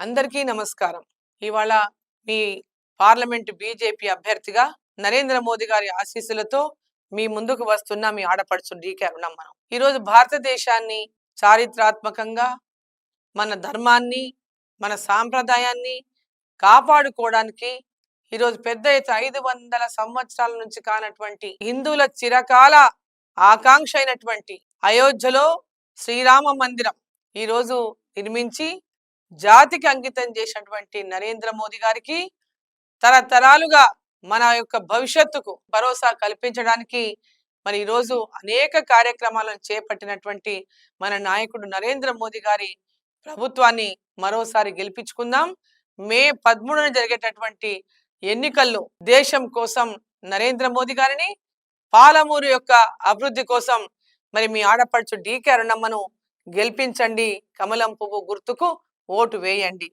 అందరికీ నమస్కారం. ఇవాళ మీ పార్లమెంట్ బీజేపీ అభ్యర్థిగా నరేంద్ర మోదీ గారి ఆశీస్సులతో మీ ముందుకు వస్తున్న మీ ఆడపడుచు డీకే ఉన్నాం మనం ఈరోజు భారతదేశాన్ని చారిత్రాత్మకంగా మన ధర్మాన్ని మన సాంప్రదాయాన్ని కాపాడుకోవడానికి ఈరోజు పెద్ద ఎత్తున ఐదు వందల సంవత్సరాల నుంచి కానటువంటి హిందువుల చిరకాల ఆకాంక్ష అయినటువంటి అయోధ్యలో శ్రీరామ మందిరం ఈరోజు నిర్మించి జాతికి అంకితం చేసినటువంటి నరేంద్ర మోదీ గారికి తరతరాలుగా మన యొక్క భవిష్యత్తుకు భరోసా కల్పించడానికి మరి ఈరోజు అనేక కార్యక్రమాలను చేపట్టినటువంటి మన నాయకుడు నరేంద్ర మోదీ గారి ప్రభుత్వాన్ని మరోసారి గెలిపించుకుందాం. మే పదమూడున జరిగేటటువంటి ఎన్నికల్లో దేశం కోసం నరేంద్ర మోదీ గారిని పాలమూరు యొక్క అభివృద్ధి కోసం మరి మీ ఆడపడుచు డీకే అరుణమ్మను గెలిపించండి. కమలం పువ్వు గుర్తుకు ఓటు వేయండి.